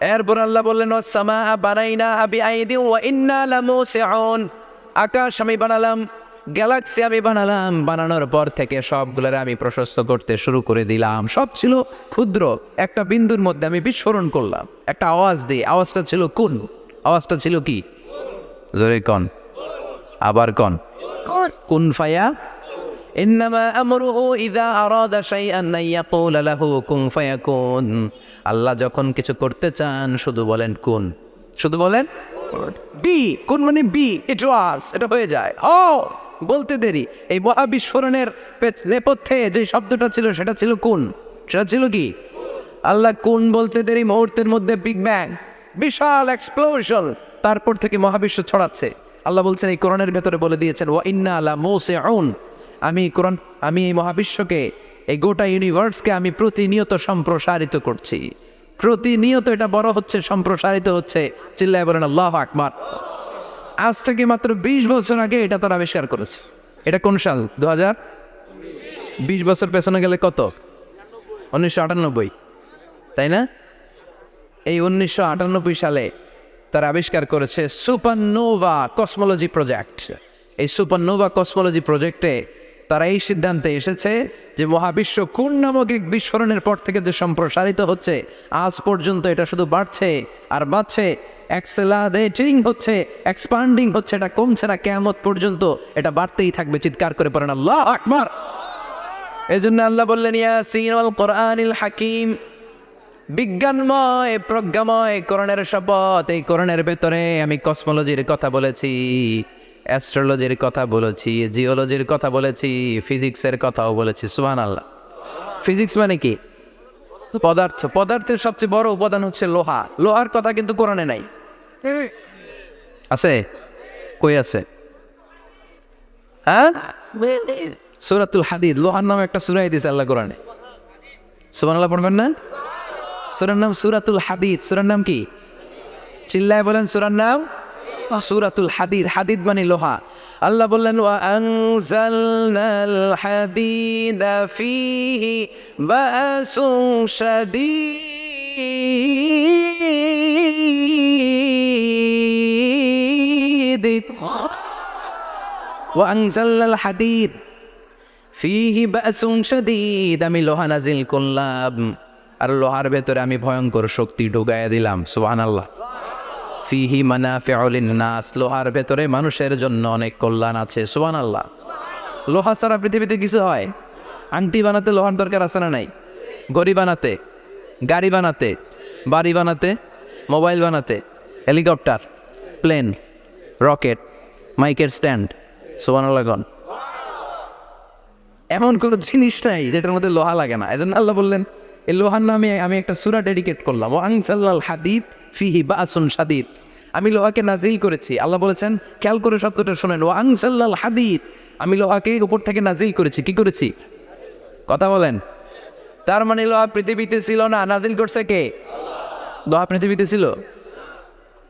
এরপর আল্লাহ বললেন সামা বানাইনা আবি আইদি ওয়া ইন্না লামুসিউন। আকাশ আমি বানালাম গ্যালাক্সি আমি বানালাম বানানোর পর থেকে সবগুলোর আমি প্রশস্ত করতে শুরু করে দিলাম। সব ছিল ক্ষুদ্র। একটা বিন্দুর মধ্যে আমি বিস্ফোরণ করলাম। একটা আওয়াজ দিই আওয়াজটা ছিল কোন? আওয়াজটা ছিল কি? জোরে কন। আবার কন? কুন ফায়া? ইন্নামা আমরুহু ইযা আরাদা শাইআন আন ইয়াকুলা লাহু কুন ফায়াকুন আল্লাহ যখন কিছু করতে চান, শুধু বলেন কুন। শুধু বলেন বি। কোন মানে বি ইট ওয়াজ এটা হয়ে যায়। ও বলতে দেরি। এই মহাবিস্ফোরণের নেপথ্যে যে শব্দটা ছিল, সেটা ছিল কোন। সেটা ছিল কি? আল্লাহ কোন বলতে দেরি মুহূর্তের মধ্যে বিগ ব্যাং বিশাল এক্সপ্লোশন তারপর থেকে মহাবিশ্ব ছড়াচ্ছে। আল্লাহ বলছেন, এই কোরআনের ভেতরে বলে দিয়েছেন, ওয়া ইন্না আলা মোসেউন। আমি কোরআন, আমি এই মহাবিশ্বকে, এই গোটা ইউনিভার্সকে আমি প্রতিনিয়ত সম্প্রসারিত করছি। প্রতিনিয়ত এটা বড় হচ্ছে, সম্প্রসারিত হচ্ছে। চিল্লায় বলেন, আল্লাহ আকবার। আজ থেকে মাত্র বিশ বছর আগে এটা তারা আবিষ্কার করেছে। এটা কোন সাল? দু হাজার বিশ বছর পেছনে গেলে কত? উনিশশো আটানব্বই। তাই না? এই উনিশশো আটানব্বই সালে তারা আবিষ্কার করেছে সুপারনোভা কসমোলজি প্রজেক্ট এই সুপারনোভা কসমোলজি প্রজেক্টে তারা এই সিদ্ধান্তে এসেছে যে মহাবিশ্ব কোন নামক এক বিস্ফোরণের পর থেকে যে সম্প্রসারিত হচ্ছে, আজ পর্যন্ত এটা শুধু বাড়ছে আর বাড়ছে অ্যাক্সেলারেটিং হচ্ছে এক্সপান্ডিং হচ্ছে, এটা কমছে না কেমত পর্যন্ত এটা বাড়তেই থাকবে, চিৎকার করে পড়েন, আল্লাহ আকবার। এই জন্য আল্লাহ বললেন, ইয়াসিন আল কোরআনিল হাকিম, বিজ্ঞানময়, প্রজ্ঞাময় করণের শপথ, এই করণের ভেতরে আমি কসমোলজির কথা বলেছি। অ্যাস্ট্রোলজির কথা বলেছি জিওলজির কথা বলেছি ফিজিক্সের কথাও বলেছি সুহান আল্লাহ ফিজিক্স মানে কি? পদার্থ। পদার্থের সবচেয়ে বড় উপাদান হচ্ছে লোহা। লোহার কথা কিন্তু কোরআনে নাই। আছে? কই আছে? হ্যাঁ? সুরাতুল হাদিদ। লোহার নামে একটা সুরাই দিয়েছে আল্লাহ কোরআনে। সুবান আল্লাহ পড়বেন না? সুরার নাম সুরাতুল হাদিদ। সুরার নাম কি? চিল্লায় বলেন সুরার নাম সুরাতুল হাদিদ হাদিদ মানে লোহা। আল্লাহ বললেন হাদিদা আমি লোহা নাজিল করলাম। আর লোহার ভেতরে আমি ভয়ঙ্কর শক্তি ঢুকাইয়া দিলাম, সুবহানাল্লাহ। ফিহি মানাফিউলিন নাস লোহার ভেতরে মানুষের জন্য অনেক কল্যাণ আছে সোহান আল্লাহ লোহা ছাড়া পৃথিবীতে কিছু হয়? আংটি বানাতে লোহার দরকার আছে না নাই? গড়ি বানাতে, গাড়ি বানাতে, বাড়ি বানাতে, মোবাইল বানাতে, হেলিকপ্টার, প্লেন, রকেট, মাইকের স্ট্যান্ড, সুবহানাল্লাহ গণ। এমন কোনো জিনিস নাই যেটার মধ্যে লোহা লাগে না। এজন্য আল্লাহ বললেন, এই লোহার নামে আমি একটা সুরা ডেডিকেট করলাম। ও আংসাল্লাল হাদিদ ফিহি বা আসুন সাদিদ আমি লোহাকে নাজিল করেছি। আল্লাহ বলেছেন খেয়াল করে শব্দটা শোনেন। ও আংসাল্লাল হাদিদ। আমি লোহাকে উপর থেকে নাজিল করেছি। কি করেছি? কথা বলেন। তার মানে লোহা পৃথিবীতে ছিল না। নাজিল করছে কে? লোহা পৃথিবীতে ছিল?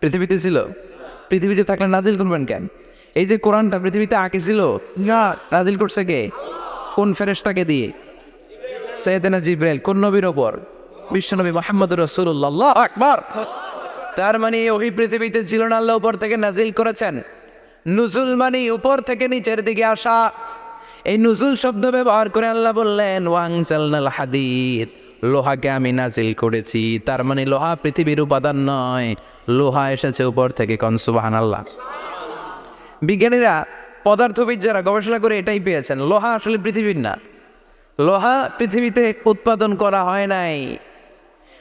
পৃথিবীতে ছিল। পৃথিবীতে থাকলে নাজিল করবেন কেন? এই যে কোরআনটা পৃথিবীতে আঁকে ছিল নাজিল করছে কে? কোন ফেরেশতাকে দিয়ে? সৈয়দনা জিব্রাইল। কোন নবীর ওপর? বিশ্বনবী মোহাম্মদ রসুল্লাহ আকবার। তার মানে ওই পৃথিবীতে ছিল না আল্লাহ উপর থেকে নাজিল করেছেন। নুজুল মানে উপর থেকে নিচের দিকে আসা। এই নুজুল শব্দ ব্যবহার করে আল্লাহ বললেন ওয়াংসালনাল হাদিদ, লোহাকে আমি নাজিল করেছি। তার মানে লোহা পৃথিবীর উপাদান নয়। লোহা এসেছে উপর থেকে কনসুবাহান আল্লাহ বিজ্ঞানীরা, পদার্থবিদ যারা গবেষণা করে এটাই পেয়েছেন। লোহা আসলে পৃথিবীর না। লোহা পৃথিবীতে উৎপাদন করা হয় নাই।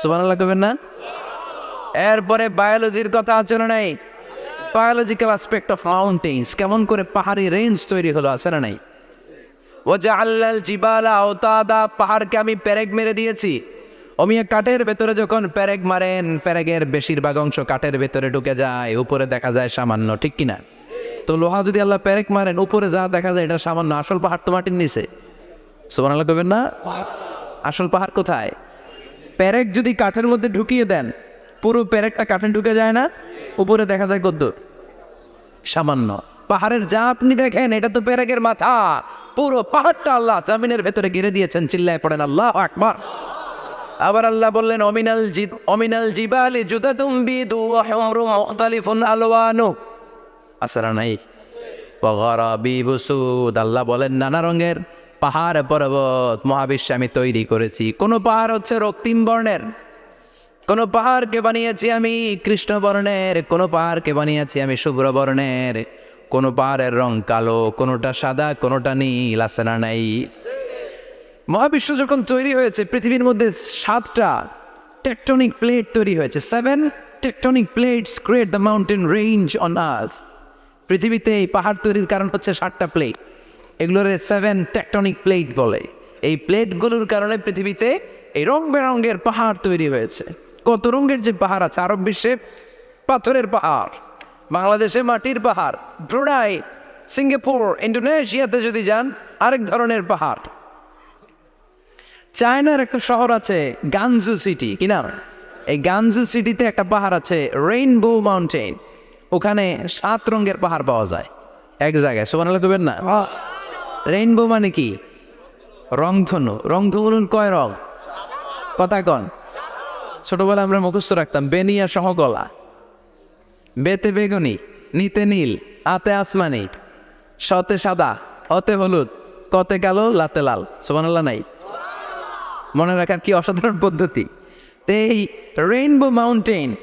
সুবান আল্লাহ কবেন না? এরপরে বায়োলজির কথা আছে না নাই? বায়োলজিক্যাল অ্যাসপেক্ট অফ মাউন্টেন্স কেমন করে পাহাড়ি রেঞ্জ তৈরি হলো আছে না নাই? ও যে আল্লাল জিবালা ওতাদা পাহাড়কে আমি প্যারেক মেরে দিয়েছি। অমিয়া কাঠের ভেতরে যখন প্যারেক মারেন প্যারেকের বেশিরভাগ অংশ কাঠের ভেতরে ঢুকে যায় উপরে দেখা যায় সামান্য ঠিক কিনা? তো লোহা যদি আল্লাহ প্যারেক মারেন উপরে যা দেখা যায় এটা সামান্য আসল পাহাড় তো মাটির নিচে। সোমান আল্লাহ কবেন না আসল পাহাড় কোথায়? প্যারেক যদি কাঠের মধ্যে ঢুকিয়ে দেন, পুরো প্যারেকটা কাঠে ঢুকে যায় না? উপরে দেখা যায় কদ্দুর সামান্য। পাহাড়ের যা আপনি দেখেন, এটা তো প্যারেকের মাথা। পুরো পাহাড়টা আল্লাহ জামিনের ভেতরে ঘিরে দিয়েছেন, চিল্লায় পড়েন, আল্লাহ আকবার। আবার আল্লাহ বললেন, অমিনাল জি, অমিনাল জিবালি হুমরুম মুখতালিফুন আলওয়ানু। আসরা নাই। আল্লাহ বলেন, নানা রঙের পাহাড় পর্বত মহাবিশ্বে আমি তৈরি করেছি। কোন পাহাড় হচ্ছে রক্তিম বর্ণের। কোন পাহাড়কে বানিয়েছি আমি কৃষ্ণ বর্ণের। কোন পাহাড়কে বানিয়েছি আমি শুভ্র বর্ণের। কোন পাহাড়ের রং কালো, কোনোটা সাদা, কোনোটা নীল, আছে না নাই? মহাবিশ্ব যখন তৈরি হয়েছে, পৃথিবীর মধ্যে সাতটা টেকটনিক প্লেট তৈরি হয়েছে। Seven tectonic plates create the mountain range on earth পৃথিবীতে এই পাহাড় তৈরির কারণ হচ্ছে সাতটা প্লেট এগুলোর সেভেন টেকটনিক প্লেট বলে। এই প্লেটগুলোর কারণে পৃথিবীতে এই রং বেরঙের পাহাড় তৈরি হয়েছে। কত রঙের যে পাহাড় আছে, আরব বিশ্বে পাথরের পাহাড়, বাংলাদেশে মাটির পাহাড়, ব্রুনাই, সিঙ্গাপুর ইন্ডোনেশিয়াতে যদি যান, আরেক ধরনের পাহাড়। চায়নার একটা শহর আছে গানজু সিটি, কি নাম? এই গানজু সিটিতে একটা পাহাড় আছে, রেইনবো মাউন্টেন ওখানে সাত রঙের পাহাড় পাওয়া যায়। এক জায়গায় সোমান না? রেইনবো মানে কি? রংধনু রংধনুর কয় রং? কথা কন। ছোটবেলায় আমরা মুখস্থ রাখতাম, বেনিয়া সহগলা বেতে বেগুনি, নিতে নীল, আতে আসমানি। সতে সাদা, অতে হলুদ, কতে কালো, লাতে লাল। সোমানাল্লাহ নাই। মনে রাখার কি অসাধারণ পদ্ধতি? এই রেইনবো মাউন্টেন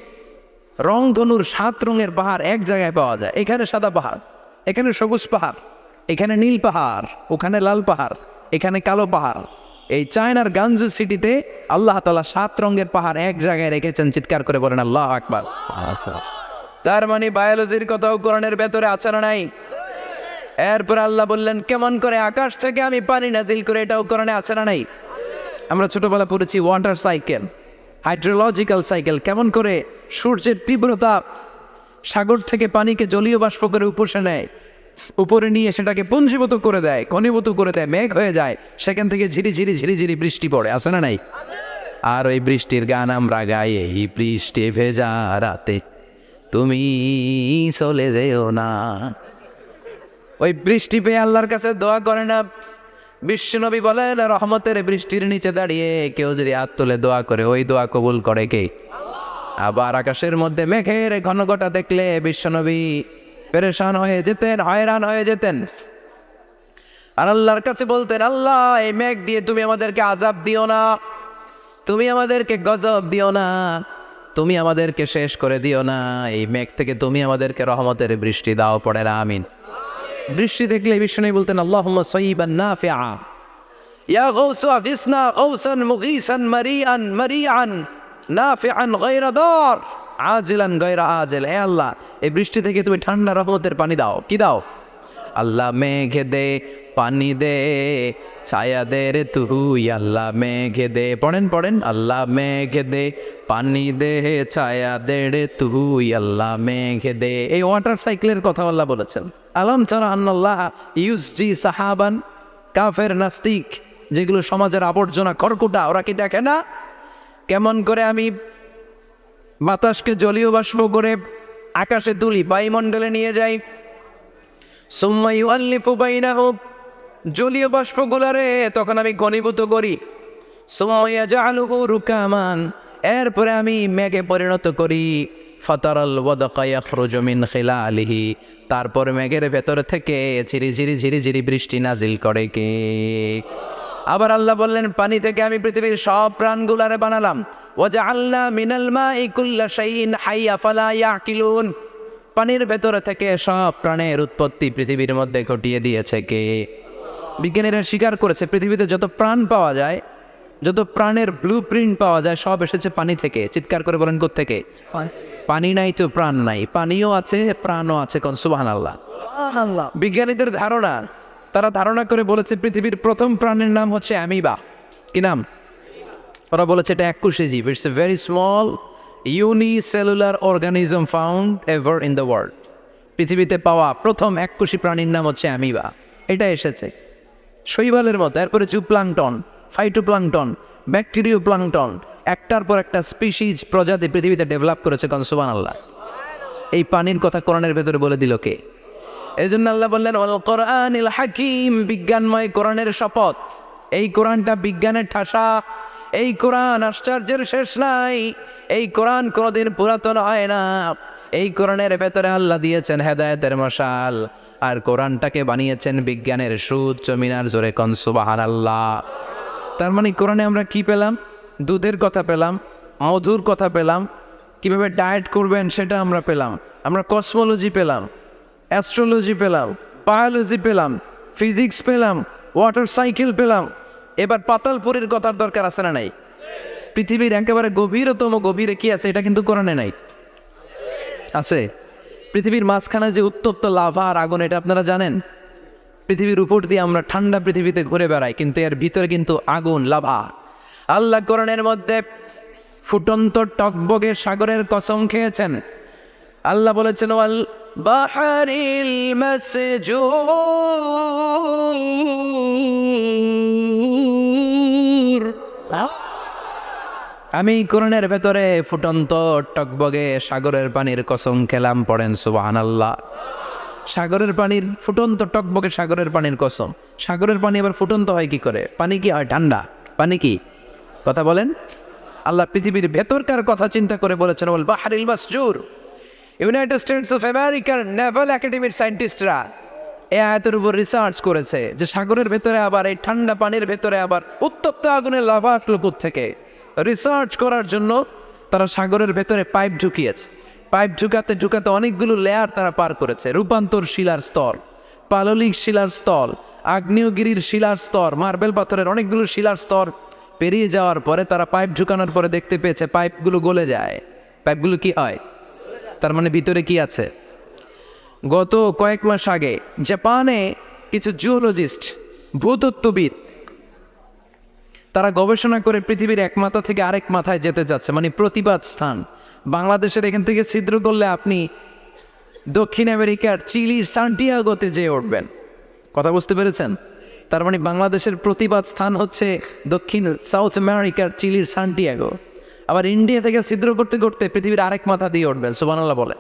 রংধনুর সাত রঙের পাহাড় এক জায়গায় পাওয়া যায়। এখানে সাদা পাহাড়, এখানে সবুজ পাহাড়। এখানে নীল পাহাড় ওখানে লাল পাহাড় এখানে কালো পাহাড়। এই চায়নার গাঞ্জু সিটিতে আল্লাহ তালা সাত রঙের পাহাড় এক জায়গায় রেখেছেন চিৎকার করে বলেন আল্লাহ আকবার। আচ্ছা। তার মানে বায়োলজির কথাও কোরআনের ভেতরে আছে না নাই? এরপর আল্লাহ বললেন কেমন করে আকাশ থেকে আমি পানি নাজিল করে এটাও কোরআনে আছে না নাই? আমরা ছোটবেলা পড়েছি ওয়াটার সাইকেল হাইড্রোলজিক্যাল সাইকেল। কেমন করে সূর্যের তীব্রতা সাগর থেকে পানিকে জলীয় বাষ্প করে উপসে নেয়। উপরে নিয়ে সেটাকে পুঞ্জীভূত করে দেয় ঘনীভূত করে দেয়, মেঘ হয়ে যায়। সেখান থেকে ঝিরি ঝিরি ঝিরি ঝিরি বৃষ্টি পড়ে আসে না নাই? আর ওই বৃষ্টির গান আমরা গাই, এই বৃষ্টি ভেজা রাতে। তুমি চলে যেও না। ওই বৃষ্টি পেয়ে আল্লাহর কাছে দোয়া করে না। বিশ্বনবী বলেন, রহমতের বৃষ্টির নিচে দাঁড়িয়ে কেউ যদি হাত তুলে দোয়া করে, ওই দোয়া কবুল করে কে? আবার আকাশের মধ্যে মেঘের ঘনঘটা দেখলে বিশ্বনবী পেরেশান হয়ে যেতেন, হয়রান হয়ে যেতেন। আর আল্লাহর কাছে বলতেন, আল্লাহ, এই মেঘ দিয়ে তুমি আমাদেরকে আজাব দিও না। তুমি আমাদেরকে গজব দিও না। তুমি আমাদেরকে শেষ করে দিও না। এই মেঘ থেকে তুমি আমাদেরকে রহমতের বৃষ্টি দাও পড়ে না আমিন। বৃষ্টি দেখলে এই বিষয় বলতেন আল্লাহ সঈবান না ফিয়া ইয়া গৌসু, আদিসনা গৌসান মুগিসান মারিয়ান মারিয়ান নাফিআন গায়রা দার। আজিলান গায়রা আজিল। এ আল্লাহ, এই বৃষ্টি থেকে তুমি ঠান্ডা রহমতের পানি দাও। কি দাও? আল্লাহ মেঘে দে, পানি দে, ছায়া দে রে তুই। আল্লাহ মেঘে দে, পড়েন পড়েন। আল্লাহ মেঘে দে, পানি দে, ছায়া দে রে তুই। আল্লাহ মেঘে দে। এই ওয়াটার সাইকেলের কথা আল্লাহ বলেছেন। আলম তারা আন্নাল্লাহ ইউস জি সাহাবান, কাফের নাস্তিক, যেগুলো সমাজের আবর্জনা কর্কুটা ওরা কি দেখে না? কেমন করে আমি বাতাসকে জলীয় বাষ্প করে আকাশে তুলি বায়ুমণ্ডলে নিয়ে যাই সুম্মাইউ আল্লিফু বাইনাহুম জলীয় বাষ্পগুলারে তখন আমি ঘনীভূত করি। সুম্মাইয়া জাআলুহু রুকামান। এরপরে আমি মেঘে পরিণত করি। ফাতারাল ওয়াদাকা ইয়াখরুজু মিন খিলালিহি। তারপর মেঘের ভেতর থেকে ঝিরি ঝিরি ঝিরি ঝিরি বৃষ্টি নাজিল করে কে। আবার আল্লাহ বললেন, পানি থেকে আমি পৃথিবীর সব প্রাণগুলারে বানালাম। ওজা আল্লাহ মিনাল মা ইকুল্লা শাইন হাইয়া ফালা ইয়াকিলুন। পানির ভেতর থেকে সব প্রাণের উৎপত্তি পৃথিবীর মধ্যে ঘটিয়ে দিয়েছে কে? বিজ্ঞানীরা স্বীকার করেছে পৃথিবীতে যত প্রাণ পাওয়া যায় যত প্রাণের ব্লু প্রিন্ট পাওয়া যায় সব এসেছে পানি থেকে। চিৎকার করে বলেন থেকে পানি নাই তো প্রাণ নাই। পানিও আছে প্রাণও আছে কোন? সুবাহান আল্লাহ আল্লাহ বিজ্ঞানীদের ধারণা তারা ধারণা করে বলেছে পৃথিবীর প্রথম প্রাণের নাম হচ্ছে অ্যামিবা। কি নাম? ওরা বলেছে এটা একুশে জীব it's a very small unicellular organism found ever in the world পৃথিবীতে পাওয়া প্রথম একুশি প্রাণীর নাম হচ্ছে অ্যামিবা। এটা এসেছে। শৈবালের মতো, এরপরে জুপ্লাংটন, ফাইটোপ্লাংটন ব্যাকটেরিও প্লাংটন একটার পর একটা স্পিসিজ প্রজাতি পৃথিবীতে ডেভেলপ করেছে কনসুবান আল্লাহ এই পানির কথা কোরআনের ভেতরে বলে দিল কে? এই জন্য আল্লাহ বললেন অল কোরআনিল হাকিম বিজ্ঞানময় কোরআনের শপথ। এই কোরআনটা বিজ্ঞানের ঠাসা। এই কোরআন আশ্চর্যের শেষ নাই। এই কোরআন কোনোদিন পুরাতন হয় না। এই কোরআনের ভেতরে আল্লাহ দিয়েছেন হেদায়েতের মশাল। আর কোরআনটাকে বানিয়েছেন বিজ্ঞানের সুচ্চ মিনার জোরে কনসুবাহান আল্লাহ তার মানে কোরআনে আমরা কি পেলাম? দুধের কথা পেলাম, মধুর কথা পেলাম, কীভাবে ডায়েট করবেন সেটা আমরা পেলাম। আমরা কসমোলজি পেলাম, অ্যাস্ট্রোলজি পেলাম, বায়োলজি পেলাম, ফিজিক্স পেলাম, ওয়াটার সাইকেল পেলাম এবার পাতালপুরের কথার দরকার আছে না নাই? পৃথিবীর একেবারে গভীরতম গভীরে কি আছে? এটা কিন্তু কোরআনে নাই। আছে। পৃথিবীর মাঝখানে যে উত্তপ্ত লাভা আর আগুন, এটা আপনারা জানেন? পৃথিবীর উপর দিয়ে আমরা ঠান্ডা পৃথিবীতে ঘুরে বেড়াই, কিন্তু এর ভিতরে কিন্তু আগুন, লাভা। আল্লাহ কোরআনের মধ্যে ফুটন্ত টকবগে সাগরের কসম খেয়েছেন। আল্লাহ বলেছেন, ওয়াল বাহারিল মাসজুর আমি কোরআনের ভেতরে ফুটন্ত টকবগে সাগরের পানির কসম খেলাম পড়েন সুবাহান আল্লাহ সাগরের পানির ফুটন্ত টকবগে সাগরের পানির কসম। সাগরের পানি আবার ফুটন্ত হয় কি করে? পানি কি হয় ঠান্ডা? পানি কি? কথা বলেন। আল্লাহ পৃথিবীর ভেতরকার কথা চিন্তা করে বলেছেন বল বাহারিল মাসজুর। ইউনাইটেড স্টেটস অফ আমেরিকার নেভাল একাডেমির সায়েন্টিস্টরা এ আয়াতের উপর রিসার্চ করেছে যে সাগরের ভেতরে আবার, এই ঠান্ডা পানির ভেতরে আবার উত্তপ্ত আগুনের লাভা আসলো থেকে রিসার্চ করার জন্য তারা সাগরের ভেতরে পাইপ ঢুকিয়েছে। পাইপ ঢুকাতে ঢুকাতে অনেকগুলো লেয়ার তারা পার করেছে। রূপান্তর শিলার স্তর, পাললিক শিলার স্তর, আগ্নেয়গিরির শিলার স্তর, মার্বেল পাথরের অনেকগুলো শিলার স্তর পেরিয়ে যাওয়ার পরে তারা পাইপ ঢুকানোর পরে দেখতে পেয়েছে পাইপগুলো গলে যায়। পাইপগুলো কি হয়? তার মানে ভিতরে কি আছে? গত কয়েক মাস আগে জাপানে কিছু জুওলজিস্ট ভূতত্ত্ববিদ তারা গবেষণা করে পৃথিবীর এক মাথা থেকে আরেক মাথায় যেতে যাচ্ছে মানে প্রতিবাদ স্থান। বাংলাদেশের এখান থেকে ছিদ্র করলে আপনি দক্ষিণ আমেরিকার চিলির সান্টিয়াগোতে যেয়ে উঠবেন। কথা বুঝতে পেরেছেন? তার মানে বাংলাদেশের প্রতিবাদ স্থান হচ্ছে দক্ষিণ সাউথ আমেরিকার চিলির সান্টিয়াগো। আবার ইন্ডিয়া থেকে ছিদ্র করতে করতে পৃথিবীর আরেক মাথা দিয়ে উঠবেন সুবানাল্লাহ বলে।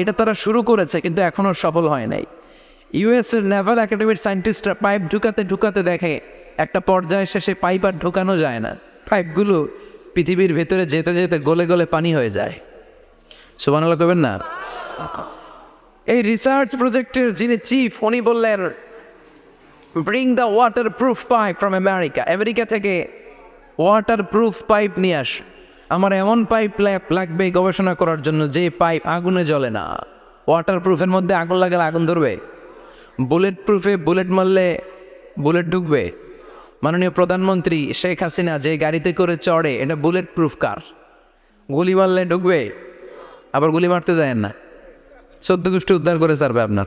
এটা তারা শুরু করেছে, কিন্তু এখনও সফল হয় নাই। ইউএসের নেভাল একাডেমির সায়েন্টিস্টরা পাইপ ঢুকাতে ঢুকাতে দেখে একটা পর্যায়ে শেষে পাইপ আর ঢোকানো যায় না। পাইপগুলো পৃথিবীর ভেতরে যেতে যেতে গলে গলে পানি হয়ে যায়। সুবানাল্লাহ করবেন না? এই রিসার্চ প্রজেক্টের যিনি চিফ উনি বললেন bring the waterproof pipe from America America থেকে ওয়াটার প্রুফ পাইপ নিয়ে আস। আমার এমন পাইপ ল্যাপ লাগবে গবেষণা করার জন্য যে পাইপ আগুনে জ্বলে না। ওয়াটার প্রুফের মধ্যে আগুন লাগালে আগুন ধরবে। বুলেট প্রুফে বুলেট মারলে বুলেট ঢুকবে। মাননীয় প্রধানমন্ত্রী শেখ হাসিনা যে গাড়িতে করে চড়ে, এটা বুলেট প্রুফ কার গুলি মারলে ঢুকবে, আবার গুলি মারতে যায় না। চোদ্দ গোষ্ঠী উদ্ধার করে ছাড়বে আপনার।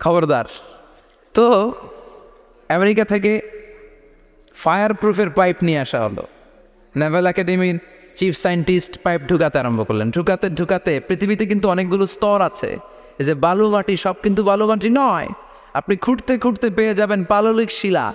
খবরদার। তো, আমেরিকা থেকে ফায়ার প্রুফের পাইপ নিয়ে আসা হলো। নেভাল একাডেমির চিফ সায়েন্টিস্ট পাইপ ঢুকাতে আরম্ভ করলেন। ঢুকাতে ঢুকাতে পৃথিবীতে কিন্তু অনেকগুলো স্তর আছে। যে বালু মাটি সব কিন্তু বালু মাটি নয়। আপনি খুঁড়তে খুঁড়তে পেয়ে যাবেন পাললিক শিলা।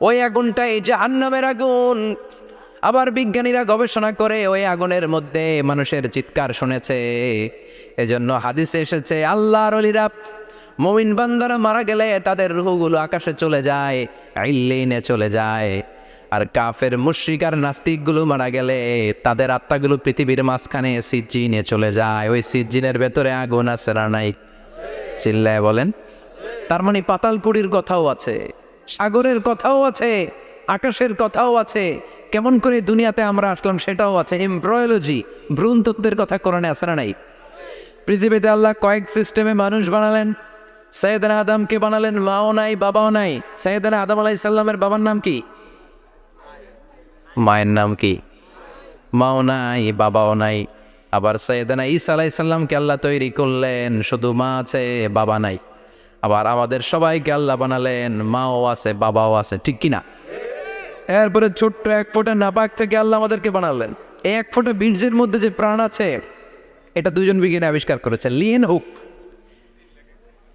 ওই আগুনটাই জাহান্নামের আগুন। আবার বিজ্ঞানীরা গবেষণা করে ওই আগুনের মধ্যে মানুষের চিৎকার শুনেছে। এজন্য হাদিসে এসেছে, আল্লাহর অলিরা মমিন বান্দারা মারা গেলে তাদের রুহগুলো আকাশে চলে যায় আইল্লিনে চলে যায়। আর কাফের মুশ্রিক আর নাস্তিকগুলো মারা গেলে তাদের আত্মাগুলো পৃথিবীর মাঝখানে সিজ্জিনে চলে যায়। ওই সিজ্জিনের ভেতরে আগুন আছে না নাই? চিল্লায় বলেন। তার মানে পাতালপুরীর কথাও আছে। সাগরের কথাও আছে, আকাশের কথাও আছে, কেমন করে দুনিয়াতে আমরা আসলাম সেটাও আছে, এমব্রয়োলজি ভ্রূণ তত্ত্বের কথা কোরআনে আছে না নাই? পৃথিবীতে আল্লাহ কয়েক সিস্টেমে মানুষ বানালেন সৈয়দানা আদমকে বানালেন, মাও নাই, বাবাও নাই সৈয়দানা আদম আলাই সাল্লামের বাবার নাম কি? মায়ের নাম কি? মাও নাই, বাবাও নাই, আবার সৈয়দানা ঈসা আলাই সাল্লামকে আল্লাহ তৈরি করলেন, শুধু মা আছে, বাবা নাই। আবার আমাদের সবাইকে আল্লাহ বানালেন, মাও আছে, বাবাও আছে, ঠিক কিনা? এরপরে ছোট্ট এক ফোঁটা নাপাক থেকে আল্লাহ আমাদেরকে বানালেন। এক ফোঁটা বীর্যের মধ্যে যে প্রাণ আছে, এটা দুজন বিজ্ঞানী আবিষ্কার করেছে। Leyen hook.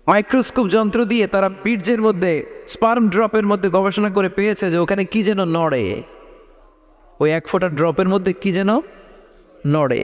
মাইক্রোস্কোপ যন্ত্র দিয়ে তারা বীর্যের মধ্যে, স্পার্ম ড্রপের মধ্যে গবেষণা করে পেয়েছে যে ওখানে কি যেন নড়ে। ওই এক ফোঁটা ড্রপের মধ্যে কি যেন নড়ে।